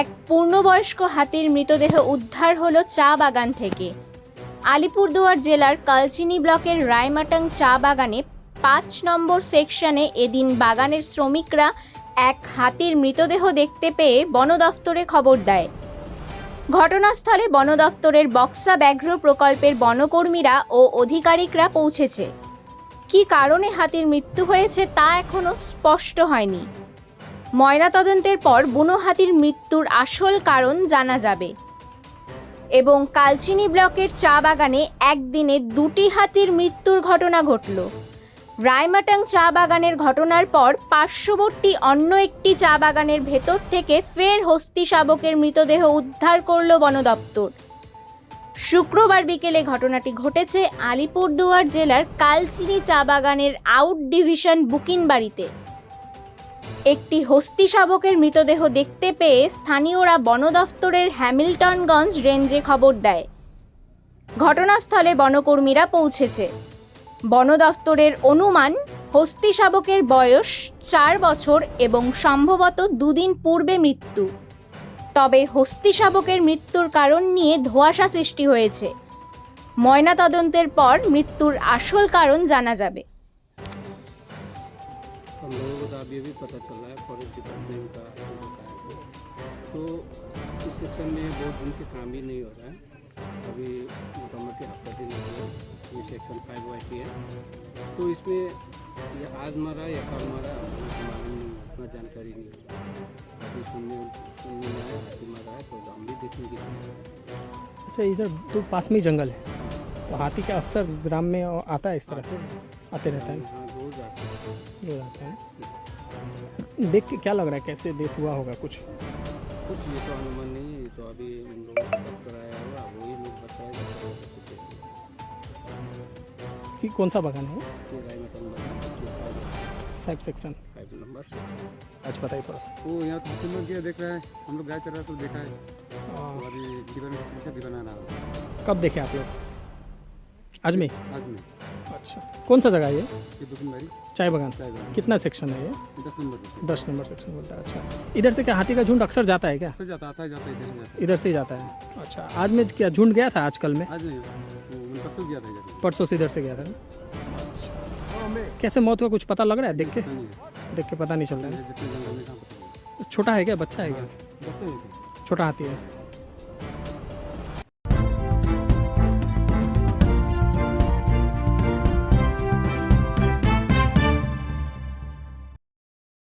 এক পূর্ণবয়স্ক হাতির মৃতদেহ উদ্ধার হলো চা বাগান থেকে। আলিপুরদুয়ার জেলার কালচিনি ব্লকের রায়মাটাং চা বাগানে পাঁচ নম্বর সেকশনে এদিন বাগানের শ্রমিকরা এক হাতির মৃতদেহ দেখতে পেয়ে বন দফতরে খবর দেয়। ঘটনাস্থলে বন দফতরের বক্সা ব্যাঘ্র প্রকল্পের বনকর্মীরা ও আধিকারিকরা পৌঁছেছে। কী কারণে হাতির মৃত্যু হয়েছে তা এখনও স্পষ্ট হয়নি। ময়নাতদন্তের পর বুনো হাতির মৃত্যুর আসল কারণ জানা যাবে। এবং কালচিনি ব্লকের চা বাগানে একদিনে দুটি হাতির মৃত্যুর ঘটনা ঘটল। রায়মাটাং চা বাগানের ঘটনার পর পার্শ্ববর্তী অন্য একটি চা বাগানের ভেতর থেকে ফের হস্তি শাবকের মৃতদেহ উদ্ধার করল বন দপ্তর। শুক্রবার বিকেলে ঘটনাটি ঘটেছে আলিপুরদুয়ার জেলার কালচিনি চা বাগানের আউট ডিভিশন বুকিন বাড়িতে একটি হস্তি শাবকের মৃতদেহ দেখতে পেয়ে স্থানীয়রা বন দফতরের হ্যামিল্টনগঞ্জ রেঞ্জে খবর দেয়। ঘটনাস্থলে বনকর্মীরা পৌঁছেছে। বন দফতরের অনুমান, হস্তি শাবকের বয়স চার বছর এবং সম্ভবত দুদিন পূর্বে মৃত্যু। তবে হস্তি শাবকের মৃত্যুর কারণ নিয়ে ধোঁয়াশা সৃষ্টি হয়েছে। ময়নাতদন্তের পর মৃত্যুর আসল কারণ জানা যাবে। हम लोगों को तो अभी अभी पता चल रहा है फॉरेस्ट डिपार्टमेंट का। तो इस सेक्शन में बहुत दिन से काम भी नहीं हो रहा है। अभी मोटा मोटी हफ़्ता दिन हो गया ये सेक्शन फाइव वाई टी है। तो इसमें ये आज मरा या कल मरा मालूम नहीं उतना जानकारी नहीं है। अभी सुनने सुनने में आया हाथी मरा है तो हम भी देखने की सोच अच्छा इधर तो पास में ही जंगल है। तो हाथी का अक्सर ग्राम में आता है इस तरह? आते रहता है। हाँ रोज आते हैं। है देख के क्या लग रहा है कैसे डेथ हुआ होगा कुछ? कुछ ये तो अनुमान नहीं है ये तो अभी उन लोगों का डॉक्टर आया हुआ वही लोग बताएगा तो है। कि कौन सा बागान है? फाइव सेक्शन फाइव नंबर आज बताइए थोड़ा सा। वो यहाँ तो हाथी मर गया देख रहा है? हम लोग गाय चरा तो देखा है। तो आ, अभी दीवान पूछा दीवाना रहा कब देखे आप लोग? आज में? आज में। अच्छा। कौन सा जगह है ये? चाय बागान। कितना सेक्शन है ये? दस नंबर दस नंबर सेक्शन बोलता है अच्छा। इधर से क्या हाथी का झुंड अक्सर जाता है क्या? जाता आता है जाता है इधर से जाता। इधर से ही जाता है। अच्छा आज में क्या झुंड गया था आजकल में? परसों से इधर से गया था अच्छा। कैसे मौत हुआ कुछ पता लग रहा है? देख के? देख के पता नहीं चल रहा है। छोटा है क्या? बच्चा है क्या? है बच्चे हैं क्या? छोटा हाथी है।